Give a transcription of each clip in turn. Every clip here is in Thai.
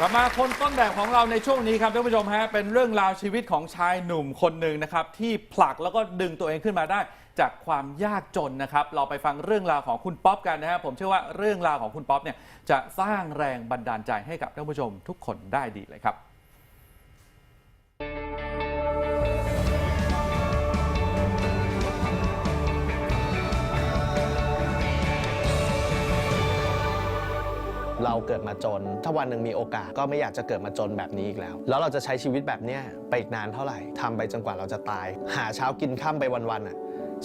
กลับมาคนต้นแบบของเราในช่วงนี้ครับท่านผู้ชมฮะเป็นเรื่องราวชีวิตของชายหนุ่มคนหนึ่งนะครับที่ผลักแล้วก็ดึงตัวเองขึ้นมาได้ จากความยากจนนะครับ เราไปฟังเรื่องราวของคุณป๊อปกันนะครับผมเชื่อว่าเรื่องราวของคุณป๊อปเนี่ยจะสร้างแรงบันดาลใจให้กับท่านผู้ชมทุกคนได้ดีเลยครับ เราเกิดมาจน ถ้าวันหนึ่งมีโอกาสก็ไม่อยากจะเกิดมาจนแบบนี้อีกแล้ว แล้วเราจะใช้ชีวิตแบบเนี้ยไปอีกนานเท่าไหร่ทำไปจนกว่าเราจะตาย หาเช้ากินข้ามไปวันๆอะ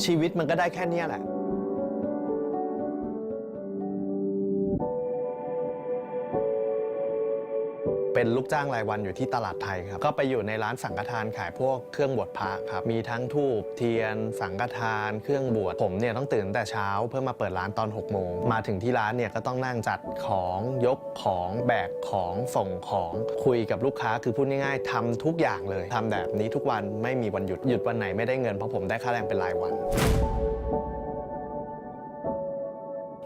ชีวิตมันก็ได้แค่เนี้ยแหละ เป็นลูกจ้างรายวันอยู่ที่ตลาดไทยครับ ก็ไปอยู่ในร้านสังฆทานขายพวกเครื่องบวชพระครับ มีทั้งทูบเทียน สังฆทาน เครื่องบวช ผมเนี่ยต้องตื่นแต่เช้าเพื่อมาเปิดร้านตอน6โมง มาถึงที่ร้านเนี่ยก็ต้องนั่งจัดของยกของแบกของส่งของคุยกับลูกค้าคือพูดง่ายๆทำทุกอย่างเลยทำแบบนี้ทุกวันไม่มีวันหยุดหยุดวันไหนไม่ได้เงินเพราะผมได้ค่าแรงเป็นรายวัน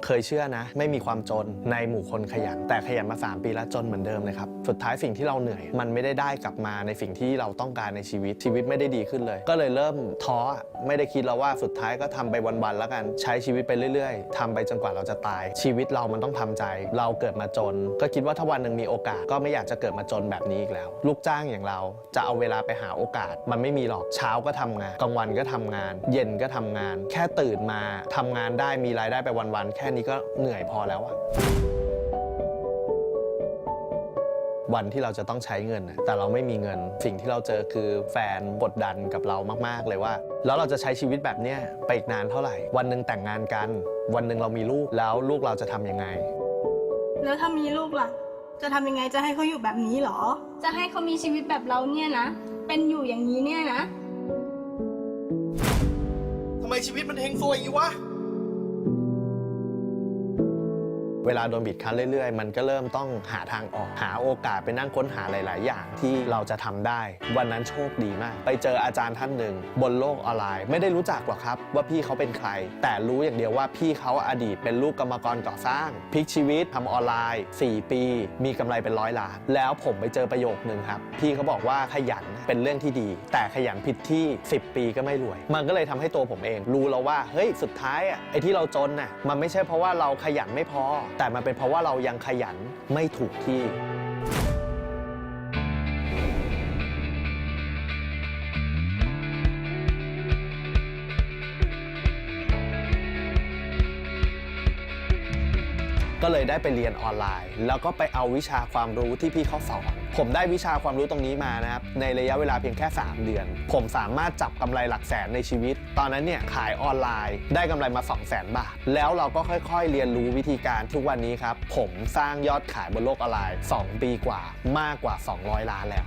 เคยเชื่อนะ ไม่มีความจนในหมู่คนขยัน แต่ขยันมา 3 ปีแล้วจนเหมือนเดิมเลยครับ สุดท้ายสิ่งที่เราเหนื่อย มันไม่ได้ได้กลับมาในสิ่งที่เราต้องการในชีวิตชีวิตไม่ได้ดีขึ้นเลย ก็เลยเริ่มท้อไม่ได้คิดแล้วว่าสุดท้ายก็ทำไปวันๆแล้วกันใช้ชีวิตไปเรื่อย ๆทำไปจนกว่าเราจะตาย ชีวิตเรามันต้องทำใจ เราเกิดมาจน ก็คิดว่าถ้าวันหนึ่งมีโอกาสก็ไม่อยากจะเกิดมาจนแบบนี้อีกแล้ว ลูกจ้างอย่างเราจะเอาเวลาไปหาโอกาส มันไม่มีหรอกเช้าก็ทำงานกลางวันก็ทำงาน เย็นก็ทำงาน แค่ตื่นมาทำงานได้มีรายได้ไปวันๆแค่นี้ก็เหนื่อยพอแล้วอะวันที่เราจะต้องใช้เงินน่ะแต่เราไม่มีเงิน สิ่งที่เราเจอคือแฟนกดดันกับเรามาก ๆ เลยว่า แล้วเราจะใช้ชีวิตแบบเนี้ยไปอีกนานเท่าไหร่ วันหนึ่งแต่งงานกัน วันหนึ่งเรามีลูกแล้วลูกเราจะทำยังไง แล้วถ้ามีลูกล่ะ จะทำยังไงจะให้เขาอยู่แบบนี้เหรอ จะให้เขามีชีวิตแบบเราเนี่ยนะ เป็นอยู่อย่างนี้เนี่ยนะทำไมชีวิตมันเฮงซวยอย่างนี้วะ เวลาโดนบิดคั้นเรื่อยๆ มันก็เริ่มต้องหาทางออก หาโอกาสไปนั่งค้นหาหลาย ๆ อย่างที่เราจะทำได้ วันนั้นโชคดีมาก ไปเจออาจารย์ท่านหนึ่ง บนโลกออนไลน์ ไม่ได้รู้จักหรอกครับ ว่าพี่เขาเป็นใคร แต่รู้อย่างเดียวว่าพี่เขาอดีตเป็นลูกกรรมกรก่อสร้างพลิกชีวิตทำออนไลน์ 4 ปี มีกำไรเป็นร้อยล้านแล้วผมไปเจอประโยคนึงครับพี่เขาบอกว่าขยันเป็นเรื่องที่ดี แต่ขยันผิดที่ 10 ปีก็ไม่รวย มันก็เลยทำให้ตัวผมเอง รู้แล้วว่าเฮ้ยสุดท้ายอะไอ้ที่เราจนน่ะมันไม่ใช่เพราะว่าเราขยันไม่พอแต่มันเป็นเพราะว่าเรายังขยันไม่ถูกที่ ก็เลยได้ไปเรียนออนไลน์ แล้วก็ไปเอาวิชาความรู้ที่พี่เขาสอนผมได้วิชาความรู้ตรงนี้มานะครับในระยะเวลาเพียงแค่ 3 เดือน ผมสามารถจับกำไรหลักแสนในชีวิต ตอนนั้นเนี่ยขายออนไลน์ ได้กำไรมา 2 0 0 0 0 0บาท แล้วเราก็ค่อยๆ เรียนรู้วิธีการทุกวันนี้ครับผมสร้างยอดขายบนโลกออนไลน์ 2 ปีกว่ามากกว่า 200 ล้านแล้ว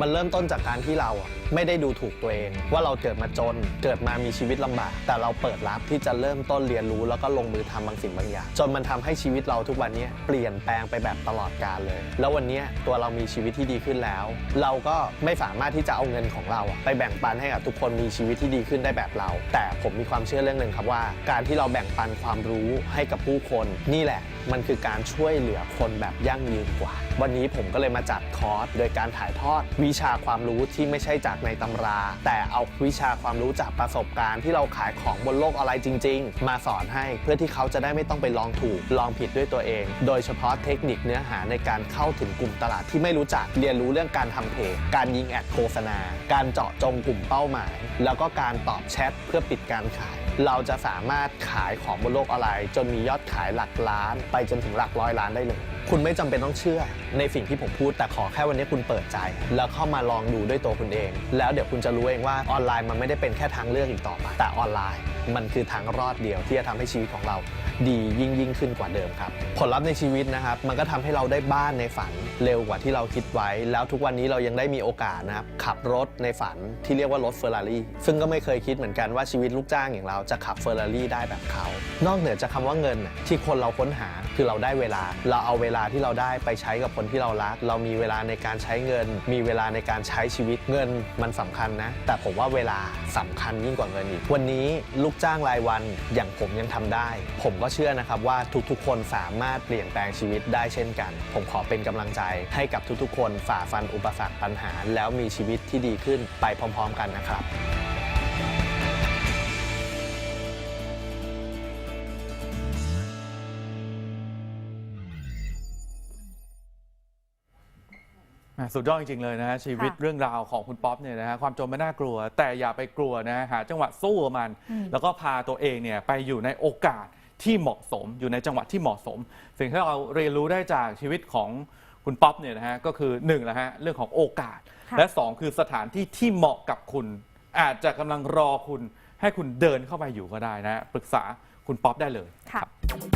มันเริ่มต้นจากการที่เราอะไม่ได้ดูถูกตัวเอง ว่าเราเกิดมาจนเกิดมามีชีวิตลำบาก แต่เราเปิดรับที่จะเริ่มต้นเรียนรู้แล้วก็ลงมือทำบางสิ่งบางอย่าง จนมันทำให้ชีวิตเราทุกวันนี้เปลี่ยนแปลงไปแบบตลอดกาลเลย แล้ววันนี้ตัวเรามีชีวิตที่ดีขึ้นแล้ว เราก็ไม่สามารถที่จะเอาเงินของเราอะไปแบ่งปันให้กับทุกคนมีชีวิตที่ดีขึ้นได้แบบเรา แต่ผมมีความเชื่อเรื่องหนึ่งครับว่า การที่เราแบ่งปันความรู้ให้กับผู้คนนี่แหละ มันคือการช่วยเหลือคนแบบยั่งยืนกว่า วันนี้ผมก็เลยมาจัดคอร์สโดยการถ่ายทอดวิชาความรู้ที่ไม่ใช่จากในตำรา แต่เอาวิชาความรู้จากประสบการณ์ที่เราขายของบนโลกออนไลน์จริง ๆ มาสอนให้เพื่อที่เขาจะได้ไม่ต้องไปลองถูก ลองผิดด้วยตัวเอง โดยเฉพาะเทคนิคเนื้อหาในการเข้าถึงกลุ่มตลาดที่ไม่รู้จักเรียนรู้เรื่องการทำเพจการยิงแอดโฆษณา การเจาะจงกลุ่มเป้าหมาย แล้วก็การตอบแชทเพื่อปิดการขาย เราจะสามารถขายของบนโลกออนไลน์จนมียอดขายหลักล้าน ไปจนถึงหลักร้อยล้านได้เลย คุณไม่จำเป็นต้องเชื่อในสิ่งที่ผมพูด แต่ขอแค่วันนี้คุณเปิดใจ แล้วเข้ามาลองดูด้วยตัวคุณเอง แล้วเดี๋ยวคุณจะรู้เองว่าออนไลน์มันไม่ได้เป็นแค่ทางเลือกอีกต่อไปแต่ออนไลน์ มันคือทางรอดเดียวที่จะทำให้ชีวิตของเราดียิ่งยิ่งขึ้นกว่าเดิมครับ ผลลัพธ์ในชีวิตนะครับ มันก็ทำให้เราได้บ้านในฝันเร็วกว่าที่เราคิดไว้ แล้วทุกวันนี้เรายังได้มีโอกาสนะครับขับรถในฝันที่เรียกว่ารถเฟอร์รารี่ซึ่งก็ไม่เคยคิดเหมือนกันว่าชีวิตลูกจ้างอย่างเราจะขับเฟอร์รารี่ได้แบบเขา นอกเหนือจากคำว่าเงินที่คนเราค้นหาคือเราได้เวลาเราเอาเวลาลาที่เราได้ไปใช้กับคนที่เรารัก เรามีเวลาในการใช้เงิน มีเวลาในการใช้ชีวิตเงินมันสำคัญนะ แต่ผมว่าเวลาสำคัญยิ่งกว่าเงินอีก วันนี้ลูกจ้างรายวันอย่างผมยังทำได้ ผมก็เชื่อนะครับว่าทุกๆ คนสามารถเปลี่ยนแปลงชีวิตได้เช่นกัน ผมขอเป็นกำลังใจให้กับทุกๆ คนฝ่าฟันอุปสรรคปัญหา แล้วมีชีวิตที่ดีขึ้นไปพร้อม ๆ กันนะครับ สุดยอดจริง ๆ เลยนะฮะชีวิตค่ะเรื่องราวของคุณป๊อปเนี่ยนะฮะความจนไม่น่ากลัว แต่อย่าไปกลัวนะฮะหาจังหวะสู้กับมัน แล้วก็พาตัวเองเนี่ยไปอยู่ในโอกาสที่เหมาะสม อยู่ในจังหวะที่เหมาะสม สิ่งที่เราเรียนรู้ได้จากชีวิตของคุณป๊อปเนี่ยนะฮะก็คือหนึ่งนะฮะเรื่องของโอกาสค่ะและสองคือสถานที่ที่เหมาะกับคุณ อาจจะกำลังรอคุณให้คุณเดินเข้าไปอยู่ก็ได้นะฮะปรึกษาคุณป๊อปได้เลยค่ะรับ